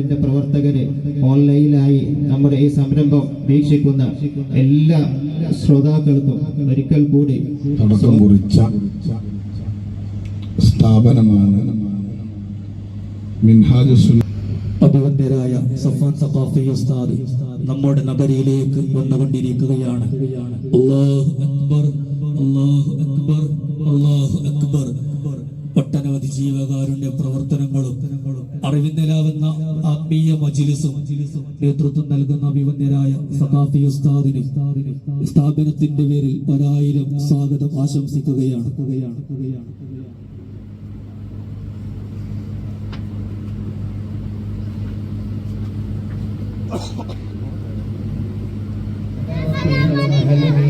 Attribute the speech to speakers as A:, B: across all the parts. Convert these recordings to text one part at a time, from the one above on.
A: നിലാവിന്റെ പ്രവർത്തകരെ ഓൺലൈനിലായി നമ്മുടെ ഈ സംരംഭം വീക്ഷിക്കുന്ന എല്ലാ ശ്രോതാക്കൾക്കും ഒരിക്കൽ കൂടി
B: തുടക്കം കുറിച്ച സ്ഥാപനമാണ്
C: സഫാൻ സഖാഫി ഉസ്താദ് നമ്മുടെ നഗരയിലേക്ക് വന്നുകൊണ്ടിരിക്കുകയാണ്. അല്ലാഹു അക്ബർ. നേതൃത്വം നൽകുന്ന അഭിമന്യരായ സഖാഫി ഉസ്താദിന് സ്ഥാപനത്തിന്റെ പേരിൽ ഒരായിരം സ്വാഗതം ആശംസിക്കുകയാണ്.
D: നിന്റെ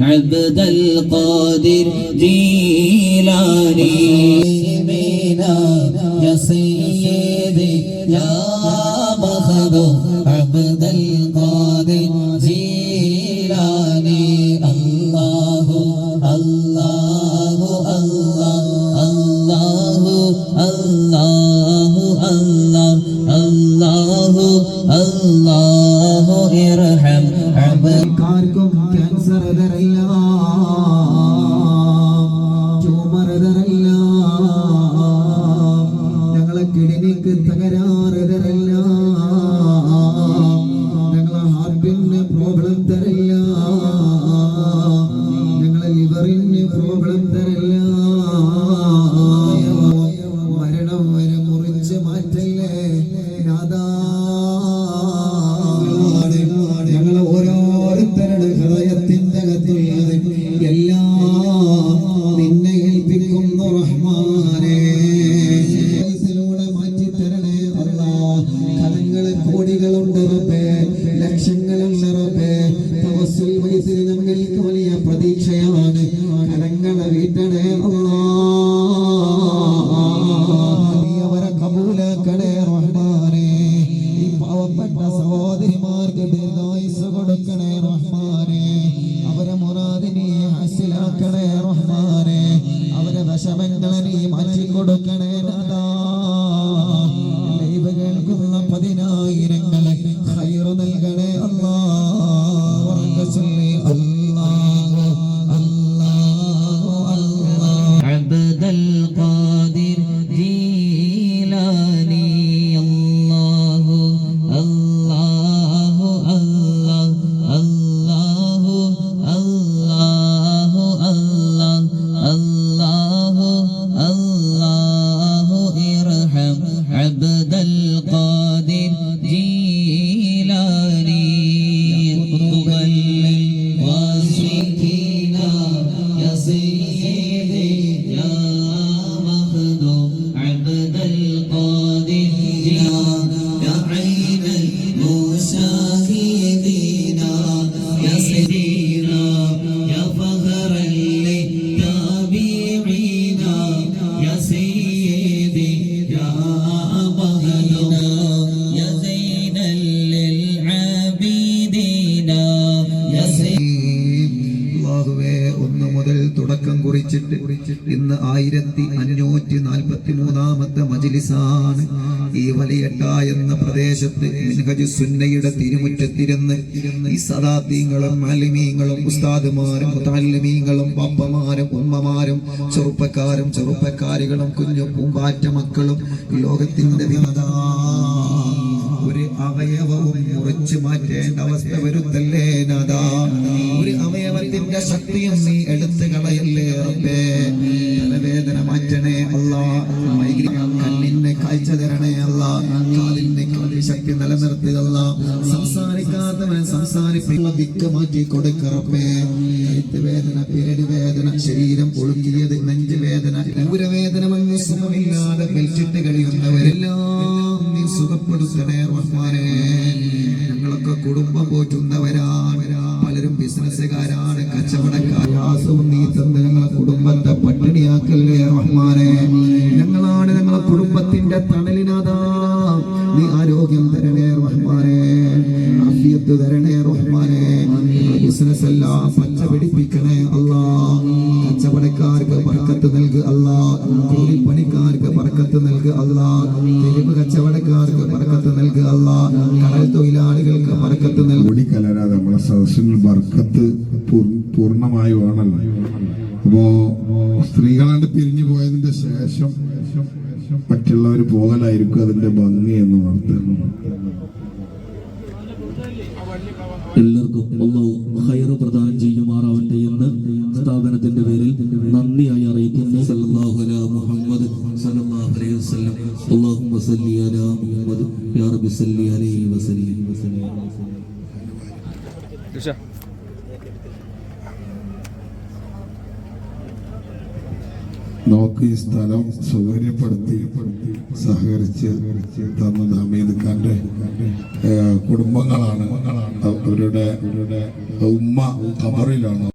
E: عبد القادر جيلاني. يا سيدي يا
D: ആർക്കും ക്യാൻസർ തരല്ല ട്യൂമർ തരല്ല ഞങ്ങളെ കിഡ്നിക്ക് തകരാറ് തരല്ല ഞങ്ങളെ ഹാർട്ടിന് വയസ്സിൽ ഞങ്ങൾക്ക് വലിയ പ്രതീക്ഷയാണ്. കരങ്ങളെ വീട്ടടേ അവരെ കബൂലാക്കണേ റഹ്മാനെ. ഈ പാവപ്പെട്ട സഹോദരിമാർക്ക് ദീർഘായുസ് കൊടുക്കണേ റഹ്മാനെ. അവരെ മുറാദിനെ ഹസിലാക്കണേ റഹ്മാനെ. അവരെ വിഷമങ്ങളെ തുടക്കം കുറിച്ചിട്ട് ഇന്ന് ആയിരത്തി അഞ്ഞൂറ്റി നാൽപ്പത്തി മൂന്നാമത്തെ മജിലിസാണ് ഈ വലിയട്ട എന്ന പ്രദേശത്ത് മിൻഹജ് സുന്നയുടെ തിരുമുറ്റത്തിരുന്ന് ഈ സദാത്തീങ്ങളും അലിമീങ്ങളും ഉസ്താദുമാരും മുത്താലിമീങ്ങളും പപ്പമാരും ഉമ്മമാരും ചെറുപ്പക്കാരും ചെറുപ്പക്കാരികളും കുഞ്ഞു പൂമ്പാറ്റ മക്കളും ലോകത്തിന്റെ വിമതാ ഒരു അവയവവും മുറിച്ചു മാറ്റേണ്ട അവസ്ഥ വരുത്തല്ലേ നാദാ ഒരു അവയവത്തിന്റെ ശക്തിയും നീ എടുത്തു കളയല്ലേ റബ്ബേ. തലവേദന മാറ്റണേ അല്ലാ. കണ്ണിന്റെ കാഴ്ച തരണേ അല്ല. കാലിന്റെ കാലി ശക്തി നിലനിർത്തുകല്ല സംസാരിക്കാത്തവൻ സംസാരിപ്പിക്കുന്ന ദിക്ക് മാറ്റി കൊടുക്കറപ്പേ വേദന പേര് വേദന ശരീരം ഒഴുകിയത് നെഞ്ച് വേദന ഊരവേദന മഞ്ഞ് സുഖമില്ലാതെ ബെൽറ്റിട്ട് കഴിയുന്നവരെല്ലാം. സുഖപ്പെടുത്തണേ റഹ്മാനെ. ഞങ്ങളൊക്കെ കുടുംബം പോറ്റുന്നവരാണ്. പലരും ബിസിനസ്സുകാരാണ് കച്ചവടക്കാരാസവും നീ തന്ന് ഞങ്ങളെ കുടുംബത്തെ പട്ടിണിയാക്കല്ലേ പച്ച പിടിപ്പിക്കണേ അല്ലാ. കച്ചവടക്കാർക്ക് പറക്കത്ത് നൽകുക അല്ലാ. കൂലിപ്പണിക്കാർക്ക് പറക്കത്ത് നൽകുക അല്ലാ. തെരുവ് കച്ചവടക്കാർക്ക് പറക്കത്ത് നൽകുക അല്ലാ. കടൽ തൊഴിലാളികൾക്ക് പറക്കത്ത് നൽകുക
B: കൂടി കലരാതെ നമ്മളെ സദസ്സിൽ ബർക്കത്ത് പൂർണമായി വേണമല്ലോ. അപ്പോ സ്ത്രീകളാണ്ട് പിരിഞ്ഞു പോയതിന്റെ ശേഷം മറ്റുള്ളവർ പോകലായിരിക്കും അതിന്റെ ഭംഗി എന്ന് ഓർത്തുന്നു
C: എല്ലാവർക്കും അള്ളാഹു ഹയർ പ്രദാനം ചെയ്യുമാറാവട്ടെ എന്ന് സ്ഥാപനത്തിന്റെ പേരിൽ നന്ദിയായി അറിയിക്കുന്നു. സല്ലല്ലാഹു മുഹമ്മദ് സല്ലല്ലാഹു അലൈഹി വസല്ലം. അല്ലാഹുമ്മ അലാ
B: നമുക്ക് ഈ സ്ഥലം സൗകര്യപ്പെടുത്തി സഹകരിച്ച് തന്നത് ഹമീദ് ഖാന്റെ കുടുംബങ്ങളാണ്. അവരുടെ ഉമ്മ ഖബറിലാണ്.